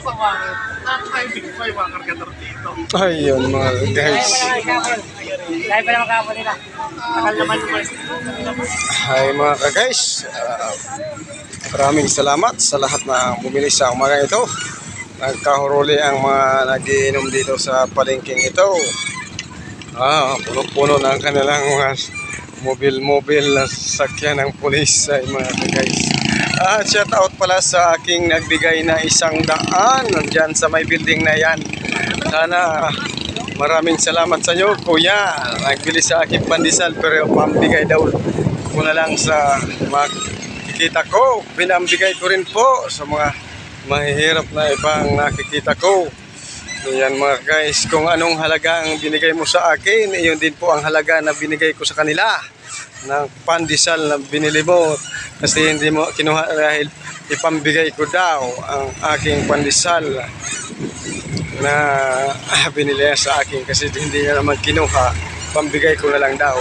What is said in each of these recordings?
Ay, hindi ko kayo makargador dito. Ayun mga guys. Dahil pa naman kapon nila. Takal naman. Hi mga ka-guys. Ah, maraming salamat sa lahat na bumili sa umaga ito. Nagkahuruli ang mga nagiinom dito sa palengking ito. Ah, puno-puno na ang kanilang mga mobil-mobil na sakyan ng pulis ay mga ka-guys. Ah, shout out pala sa aking nagbigay na isang daan dyan sa may building na yan. Sana maraming salamat sa inyo, kuya. Nagbili sa aking pandesal pero pambigay daw ko na lang sa mga kikita ko. Pinambigay ko rin po sa mga mahihirap na ibang nakikita ko. Yan mga guys, kung anong halaga ang binigay mo sa akin, iyon din po ang halaga na binigay ko sa kanila ng pandesal na binili mo kasi hindi mo kinuha dahil ipambigay ko daw ang aking pandesal na binili sa akin kasi hindi niya naman kinuha. Pambigay ko na lang daw.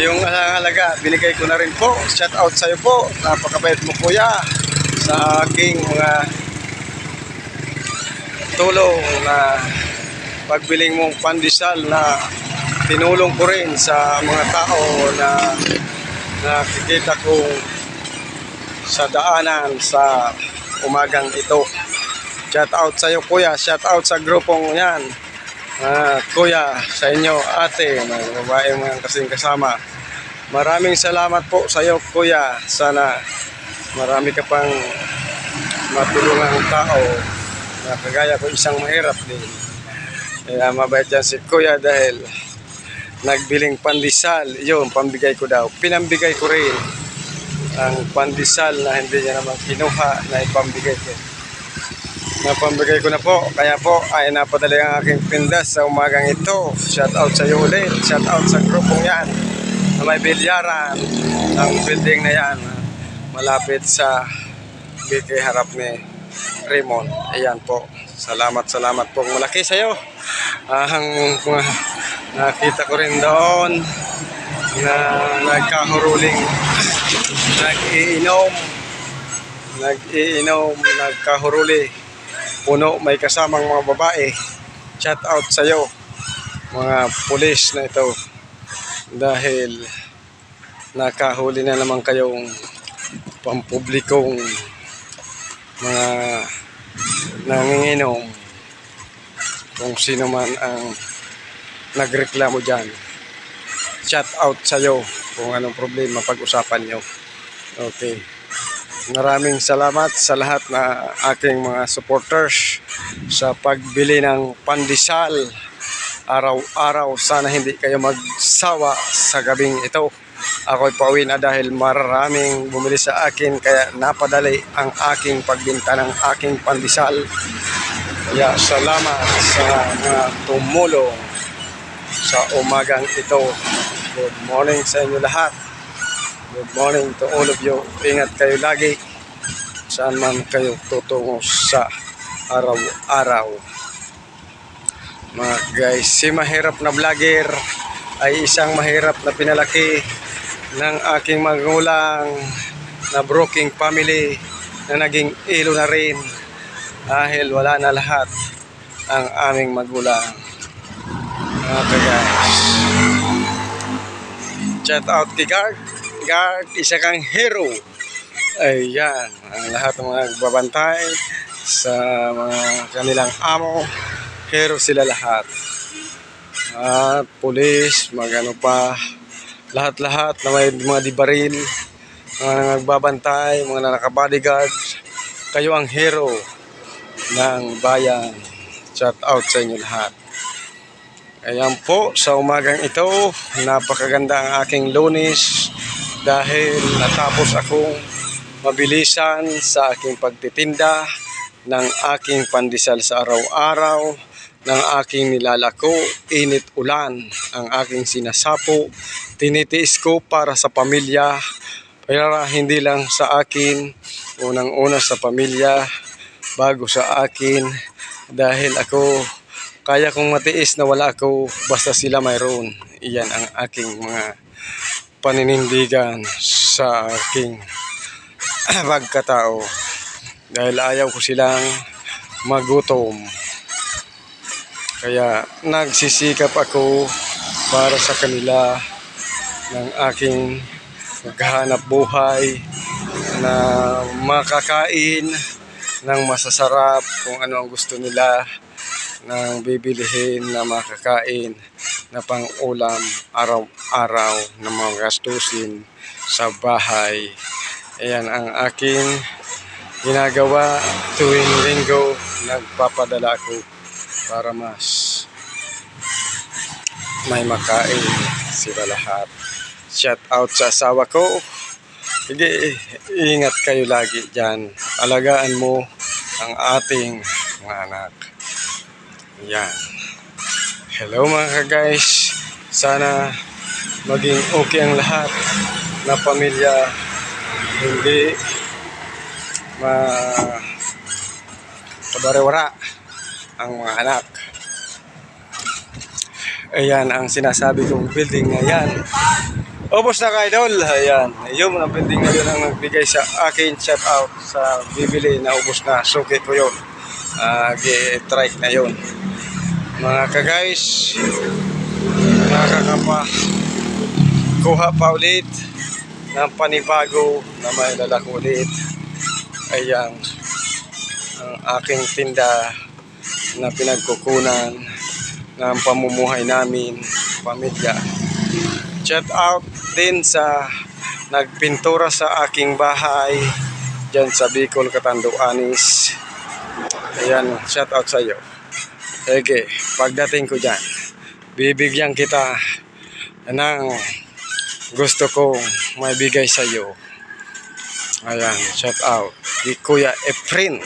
Yung halaga binigay ko na rin po. Shout out sa iyo po. Napakabait mo kuya sa aking mga tulong na pagbiling mong pandesal na tinulong ko rin sa mga tao na nakikita ko sa daanan sa umagang ito. Shout out sa iyo kuya, shout out sa grupong yan. Ah, kuya, sa inyo, ate, mga babae mga kasing kasama. Maraming salamat po sa iyo kuya. Sana marami ka pang matulungang tao na kagaya ko isang mahirap din. Kaya mabait yan si kuya dahil nagbiling pandesal. Yun, pambigay ko daw. Pinambigay ko rin ang pandesal na hindi niya naman kinuha na ipambigay ko. Napambigay ko na po. Kaya po ay napadali ang aking pindas sa umagang ito. Shout out sa iyo ulit. Shout out sa grupong yan na may bilyaran ang building na yan malapit sa BK harap ni Raymond. Ayan po. Salamat, salamat po. Malaki sa iyo. ang mga nakita ko rin doon na nagkahuruling nag-iinom nag-iinom nagkahuruli puno may kasamang mga babae. Shout out sa iyo mga pulis na ito. Dahil nakahuli na naman kayong pampublikong mga nanginginom. Kung sino man ang nagreklamo dyan. Shout out sa iyo kung anong problema pag-usapan nyo. Okay. Maraming salamat sa lahat na aking mga supporters sa pagbili ng pandesal. Araw-araw sana hindi kayo magsawa sa gabing ito. Ako'y pauwi na dahil maraming bumili sa akin kaya napadali ang aking pagbinta ng aking pandesal. Kaya salamat sa mga tumulong sa umagang ito. Good morning sa inyo lahat. Good morning to all of you. Ingat kayo lagi. Saan man kayo tutungo sa araw-araw. Mga guys, si mahirap na vlogger ay isang mahirap na pinalaki ng aking magulang na broken family na naging ilo na rin dahil wala na lahat ang aming magulang. Okay guys. Shout out kay Guard. Guard, isa kang hero. Ayan, ang lahat ng mga babantay sa mga kanilang amo hero sila lahat. At pulis, magano pa, lahat-lahat na may mga dibaril, mga nagbabantay, mga nakabodyguard, kayo ang hero ng bayan. Shout out sa inyo lahat. Ayan po, sa umagang ito, napakaganda ang aking lunis dahil natapos akong mabilisan sa aking pagtitinda ng aking pandesal sa araw-araw ng aking nilalako, init ulan ang aking sinasapo, tinitiis ko para sa pamilya, pero hindi lang sa akin, unang-una sa pamilya, bago sa akin, dahil ako, kaya kong matiis na wala ako, basta sila mayroon. Iyan ang aking mga paninindigan sa aking pagkatao. Dahil ayaw ko silang magutom. Kaya nagsisikap ako para sa kanila ng aking maghanap buhay na makakain ng masasarap kung ano ang gusto nila ng bibilihin na makakain na pang ulam araw-araw na mga gastusin sa bahay. Ayan ang aking ginagawa tuwing linggo nagpapadala ako para mas may makain sila lahat. Shout out sa asawa ko. Sige, ingat kayo lagi dyan. Alagaan mo ang ating mga anak. Yan. Hello mga guys. Sana maging okay ang lahat na pamilya. Hindi ma kabarewara ang mga anak. Ayan ang sinasabi kong building na yan. Ubos na ka idol. Ayan. Yung mga building na yun ang nagbigay sa akin shout out sa bibili na ubos na. Suki ko yun. Uh, G-trike na yun. Mga ka-guys, nakakapa kuha pa ulit ng panibago na may lalak ulit. Ayan ang aking tinda na pinagkukunan ng pamumuhay namin, pamilya. Shout out din sa nagpintura sa aking bahay dyan sa Bicol, Catanduanes. Ayan, shout out sa iyo. Sige, pagdating ko dyan, bibigyan kita ng gusto kong maibigay sa iyo. Ayan, shout out. Di Kuya Efrin.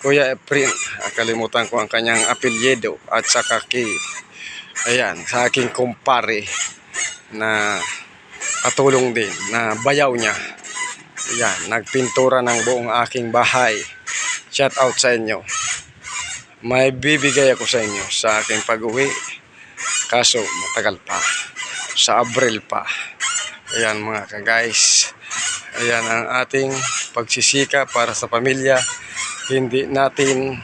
Kuya Efrin. Kalimutan ko ang kanyang apelyido at saka kay Ayan, sa aking kumpare na katulong din na bayaw niya. Ayan, nagpintura ng buong aking bahay. Shout out sa inyo. May bibigay ako sa inyo sa aking pag-uwi. Kaso matagal pa. Sa Abril pa. Ayan mga ka-guys. Ayan ang ating pagsisika para sa pamilya. Hindi natin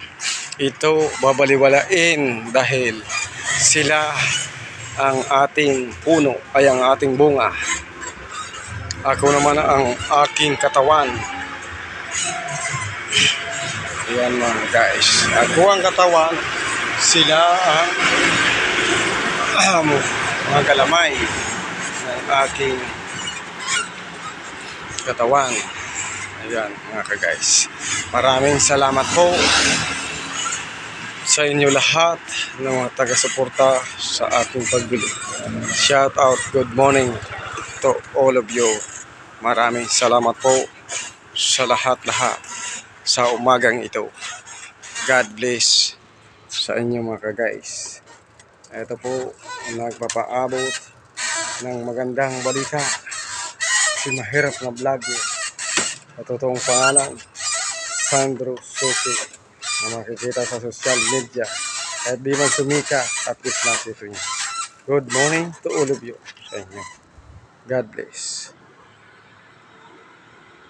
ito babaliwalain dahil sila ang ating puno ay ang ating bunga. Ako naman ang aking katawan. Ayan mga guys. Ako ang katawan, sila ang um, mga galamay ng aking katawan. Ayan mga ka-guys. Maraming salamat po sa inyo lahat ng mga taga-suporta sa aking pagbili. Shout out, good morning to all of you. Maraming salamat po sa lahat-lahat sa umagang ito. God bless sa inyo mga ka-guys. Ito po, nagpapaabot ng magandang balita. Si mahirap na vlogger. Sa totoong pangalan, Sandro Suki na makikita sa social media. Kahit di man sumika, at least nakita niya. Good morning to all of you sa inyo. God bless.